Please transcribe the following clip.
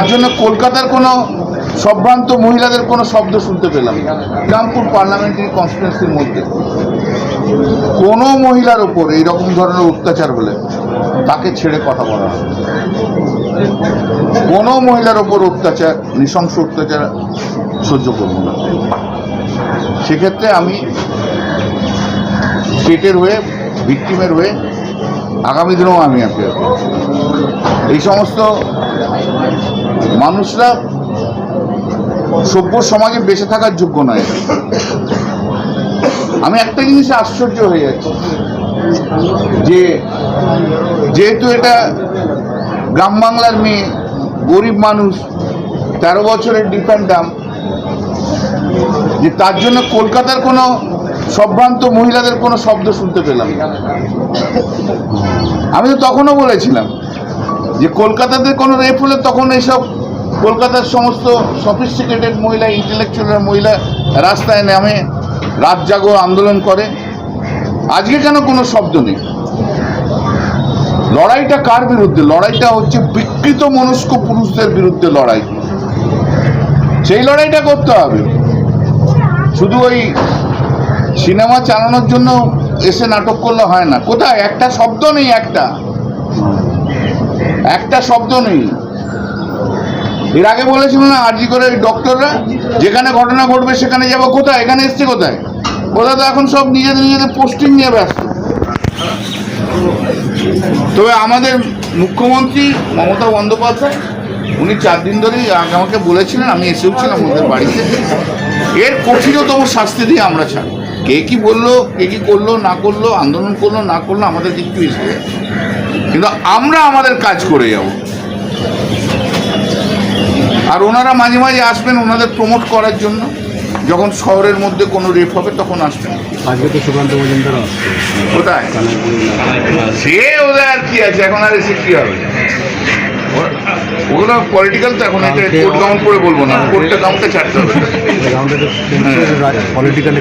তার জন্য কলকাতার কোনো সম্ভ্রান্ত মহিলাদের কোনো শব্দ শুনতে পেলাম রামপুর পার্লামেন্টারি কনস্টিটুয়েন্সির মধ্যে। কোনো মহিলার ওপর এইরকম ধরনের অত্যাচার হলে তাকে ছেড়ে কথা বলা কোনো মহিলার ওপর অত্যাচার, নৃশংস অত্যাচার সহ্য করব না। সেক্ষেত্রে আমি স্টেটের হয়ে ভিক্টিমের হয়ে আগামী দিনেও আমি করব এই সমস্ত মানুষরা সভ্য সমাজে বেঁচে থাকার যোগ্য নয়। আমি একটা জিনিসে আশ্চর্য হয়ে যাচ্ছি যে যেহেতু এটা গ্রাম বাংলার মেয়ে, গরিব মানুষ, তেরো বছরের ডিফেন্ডাম, যে তার জন্য কলকাতার কোনো সম্ভ্রান্ত মহিলাদের কোনো শব্দ শুনতে পেলাম আমি তো তখনও বলেছিলাম যে কলকাতাতে কোনো রেপ হলে তখন এইসব কলকাতার সমস্ত সফিস্টিকেটেড মহিলা ইন্টেলেকচুয়াল মহিলা রাস্তায় নামে, রাত জাগো, আন্দোলন করে। আজকে কেন কোনো শব্দ নেই? লড়াইটা কার বিরুদ্ধে? লড়াইটা হচ্ছে বিকৃত মনস্ক পুরুষদের বিরুদ্ধে লড়াই। সেই লড়াইটা করতে হবে। শুধু ওই সিনেমা চালানোর জন্য এসে নাটক করলে হয় না। কোথায়? একটা শব্দ নেই, একটা। একটা শব্দ নেই। এর আগে বলেছিল না আরজি করে ডক্টররা, যেখানে ঘটনা ঘটবে সেখানে যাব। কোথায়? এখানে এসছে কোথায়? ওরা তো এখন সব নিজেদের নিজেদের পোস্টিং নিয়ে ব্যস্ত। তবে আমাদের মুখ্যমন্ত্রী মমতা বন্দ্যোপাধ্যায়, উনি চার দিন ধরেই আমাকে বলেছিলেন, আমি এসেও ছিলাম ওদের বাড়িতে। এর কঠিনতম শাস্তি দিয়ে আমরা ছাড়ব। কে কি বলল, কে কি করল, না করল, আন্দোলন করল, না করল, আমাদের কিচ্ছু এসে। কিন্তু আমরা আমাদের কাজ করে যাব। আর ওনারা মাঝে মাঝে আসবেন ওনাদের প্রমোট করার জন্য। যখন শহরের মধ্যে কোনো রেপ হবে তখন আসবেন। আজকে তো সুকান্ত মজুমদার কোথায়? সে ওদের আর কি আছে? এখন আর এসে কি হবে? ওগুলো পলিটিক্যাল তো এখন এটা কোর্ট কাউন্ট করে বলব না। কোর্টটা কাউন্টে ছাড়তে হবে। পলিটিক্যাল